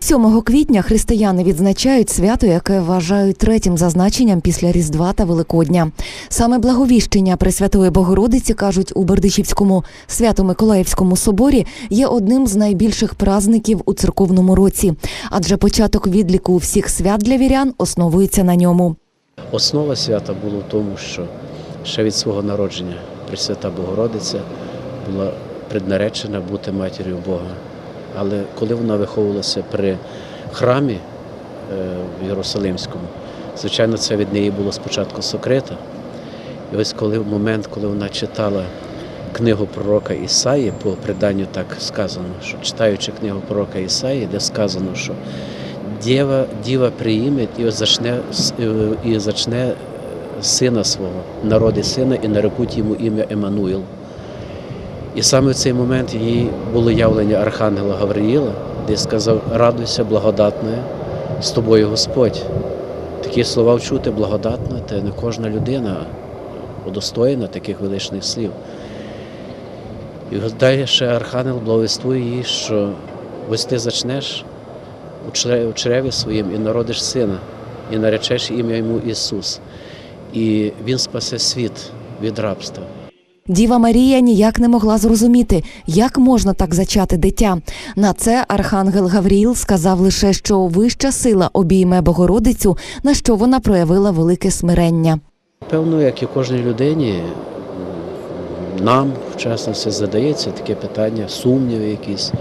7 квітня християни відзначають свято, яке вважають третім за значенням після Різдва та Великодня. Саме благовіщення Пресвятої Богородиці кажуть у Бердичівському свято-Миколаївському соборі є одним з найбільших праздників у церковному році, адже початок відліку всіх свят для вірян основується на ньому. Основа свята була в тому, що ще від свого народження Пресвята Богородиця була преднаречена бути матір'ю Бога. Але коли вона виховувалася при храмі е, в Єрусалимському, звичайно, це від неї було спочатку сокрита. І ось коли в момент, коли вона читала книгу пророка Ісаї, по преданню так сказано, що читаючи книгу пророка Ісаї, де сказано, що Діва, діва прийме і зачне, і зачне сина свого, народи сина, і нарекуть йому ім'я Еммануїл. І саме в цей момент їй було явлення Архангела Гавриїла, де сказав: Радуйся, благодатна, з тобою Господь. Такі слова вчути благодатна, це не кожна людина удостоєна таких величних слів. І далі ще Архангел благовествує їй, що ось ти зачнеш у чреві своїм і народиш сина, і наречеш ім'я йому Ісус. І Він спасе світ від рабства. Діва Марія ніяк не могла зрозуміти, як можна так зачати дитя. На це архангел Гавріїл сказав лише, що вища сила обійме Богородицю, на що вона проявила велике смирення. Певно, як і кожній людині, нам в частності задається таке питання, сумніви якісь.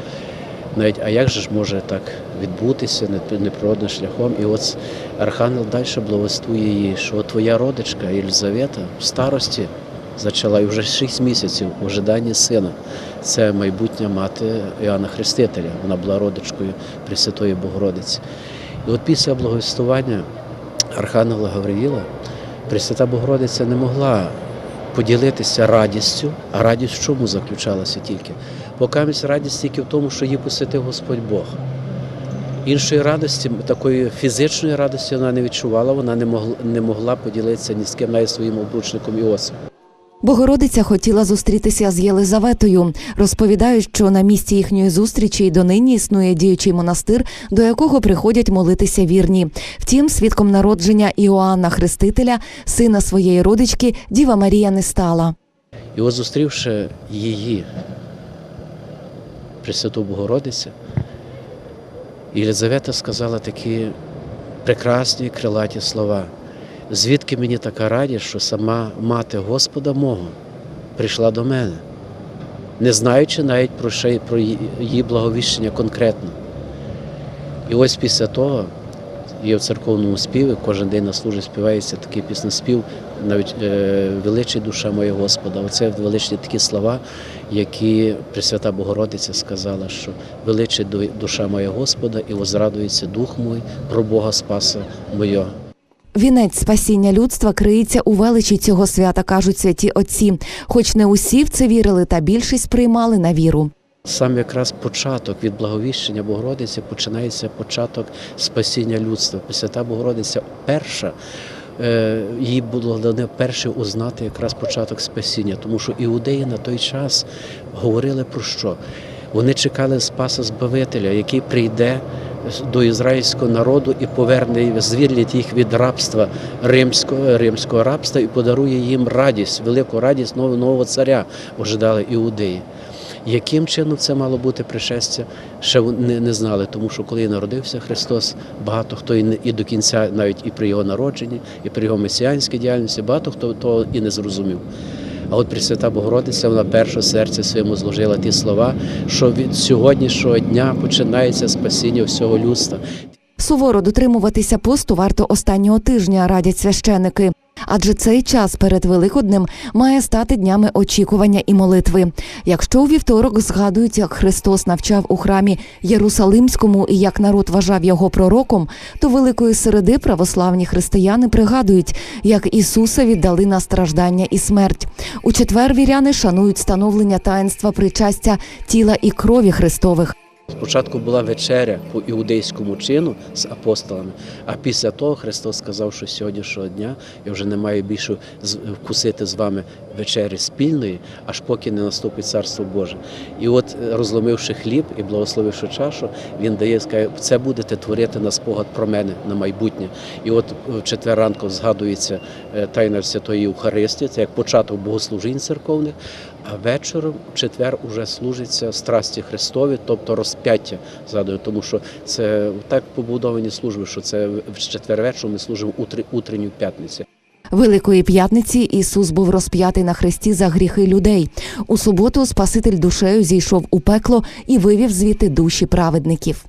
Навіть, а як же ж може так відбутися не- неприродним шляхом? І от Архангел далі благословує її, що твоя родичка Єлизавета в старості зачала і вже 6 місяців в ожиданні сина. Це майбутня мати Іоанна Хрестителя. Вона була родичкою Пресвятої Богородиці. І от після благовістування Архангела Гавриїла Пресвята Богородиця не могла поділитися радістю, а радість в чому заключалася тільки? Покамість радість тільки в тому, що її посвятив Господь Бог. Іншої радості, такої фізичної радості вона не відчувала, вона не могла, не могла поділитися ні з ким, навіть своїм обручником Іосифом. Богородиця хотіла зустрітися з Єлизаветою. Розповідають, що на місці їхньої зустрічі й донині існує діючий монастир, до якого приходять молитися вірні. Втім, свідком народження Іоанна Хрестителя, сина своєї родички, Діва Марія не стала. От зустрівши її, Пресвяту Богородицю, Єлизавета сказала такі прекрасні крилаті слова. Звідки мені така радість, що сама мати Господа мого прийшла до мене, не знаючи навіть про, про її благовіщення конкретно. І ось після того є в церковному співі, кожен день на службі співається такий піснеспів, навіть е, величий душа моя Господа. Оце величні такі слова, які Пресвята Богородиця сказала, що величий ду- душа моя Господа і возрадується дух мой про Бога Спаса Мойого. Вінець спасіння людства криється у величі цього свята, кажуть святі отці. Хоч не усі в це вірили, та більшість приймали на віру. Саме якраз початок від благовіщення Богородиці починається початок спасіння людства. Пресвята Богородиця перша. е, Їй було дане перше узнати якраз початок спасіння, тому що іудеї на той час говорили про що? Вони чекали Спаса Збавителя, який прийде до ізраїльського народу і поверне звільнить їх від рабства римського, римського рабства і подарує їм радість, велику радість нового, нового царя, ожидали іудеї. Яким чином це мало бути пришестя, ще не, не знали, тому що коли народився Христос, багато хто і, не- і до кінця, навіть і при його народженні, і при його месіанській діяльності, багато хто того і не зрозумів. А от Пресвята Богородиця, вона перше серце своєму зложила ті слова, що від сьогоднішнього дня починається спасіння всього людства. Суворо дотримуватися посту варто останнього тижня, радять священики. Адже цей час перед Великоднем має стати днями очікування і молитви. Якщо у вівторок згадують, як Христос навчав у храмі Єрусалимському і як народ вважав його пророком, то Великої середи православні християни пригадують, як Ісуса віддали на страждання і смерть. У четвер віряни шанують становлення таїнства причастя тіла і крові Христових. Спочатку була вечеря по іудейському чину з апостолами, а після того Христос сказав, що сьогоднішнього дня я вже не маю більше вкусити з вами вечері спільної, аж поки не наступить Царство Боже. І от е, розломивши хліб і благословивши чашу, він дає, скаже, це будете творити на спогад про мене на майбутнє. І от в четвер ранку згадується е, тайна Святої Євхаристії, це як початок богослужінь церковних, а вечором в четвер уже служиться страсті Христові, тобто розп'яття згадую, тому що це так побудовані служби, що це в четвер вечором ми служимо утр- утренню п'ятницю. Великої п'ятниці Ісус був розп'ятий на хресті за гріхи людей. У суботу Спаситель душею зійшов у пекло і вивів звідти душі праведників.